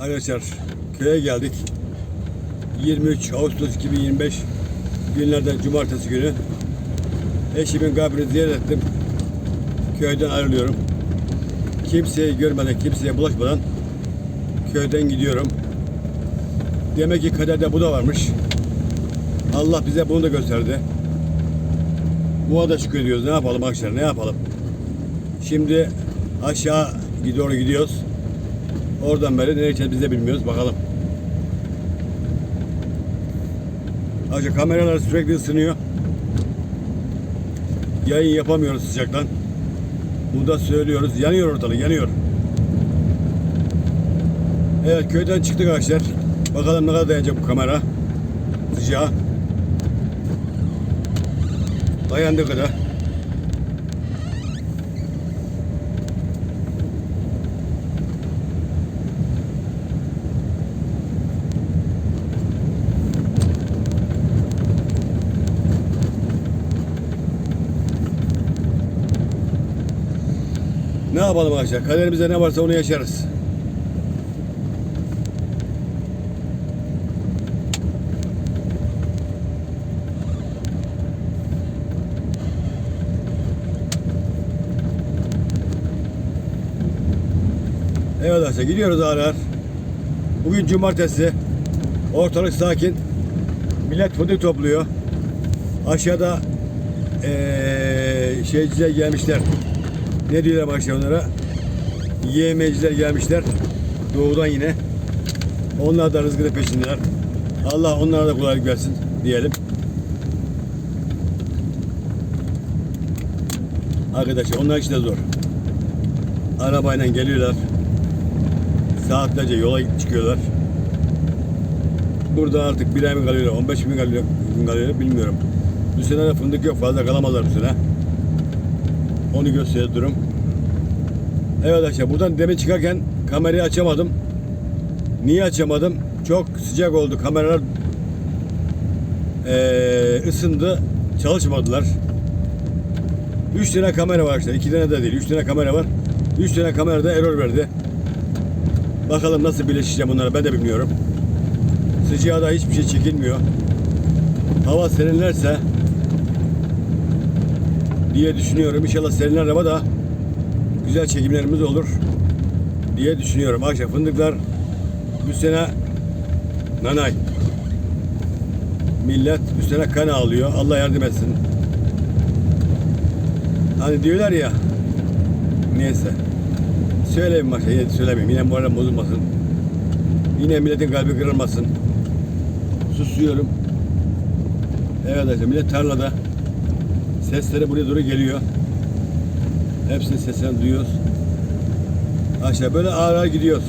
Arkadaşlar köye geldik. 23 Ağustos 2025 günlerden cumartesi günü. Eşimin kabrini ziyaret ettim. Köyden ayrılıyorum. Kimseyi görmeden, kimseye bulaşmadan köyden gidiyorum. Demek ki kaderde bu da varmış. Allah bize bunu da gösterdi. Buna da şükür ediyoruz. Ne yapalım arkadaşlar, ne yapalım? Şimdi aşağı doğru gidiyoruz. Oradan beri nereye gideceğiz biz de bilmiyoruz. Bakalım. Ayrıca kameralar sürekli ısınıyor. Yayın yapamıyoruz sıcaktan. Bunu da söylüyoruz. Yanıyor ortalık, yanıyor. Evet köyden çıktık arkadaşlar. Bakalım ne kadar dayanacak bu kamera. Sıcağı. Dayandığı kadar. Ne yapalım arkadaşlar? Kaderimizde ne varsa onu yaşarız. Evet arkadaşlar gidiyoruz ağır ağır. Bugün cumartesi. Ortalık sakin. Millet fındık topluyor. Aşağıda eee şeyciler gelmişler. Ne diyorlar başta onlara? Yiyemeyiciler gelmişler. Doğudan yine. Onlar da rızkını peşindeler. Allah onlara da kolaylık versin diyelim. Arkadaşlar onlar için de zor. Arabayla geliyorlar. Saatlerce yola çıkıyorlar. Burada artık bir ay mı kalıyorlar, 15 gün kalıyor, gün bilmiyorum. Bu sene de fındık yok fazla kalamazlar bu sene. Onu gösteriyor durum. Evet arkadaşlar buradan demin çıkarken kamerayı açamadım. Niye açamadım? Çok sıcak oldu. Kameralar eee, ısındı. Çalışmadılar. 3 tane kamera var işte. 2 tane de değil. 3 tane kamera var. 3 tane kamerada error verdi. Bakalım nasıl birleşeceğim bunları ben de bilmiyorum. Sıcağı da hiçbir şey çekilmiyor. Hava serinlerse diye düşünüyorum. İnşallah serinler hava da güzel çekimlerimiz olur diye düşünüyorum. Akşam fındıklar bu sene nanay. Millet bu sene kan alıyor. Allah yardım etsin. Hani diyorlar ya neyse. Söyleyeyim başka yine söylemeyeyim. Yine moralim bozulmasın. Yine milletin kalbi kırılmasın. Susuyorum. Evet arkadaşlar millet tarlada. Sesleri buraya doğru geliyor. Hepsinin seslerini duyuyoruz. Aşağı böyle ağır ağır gidiyoruz.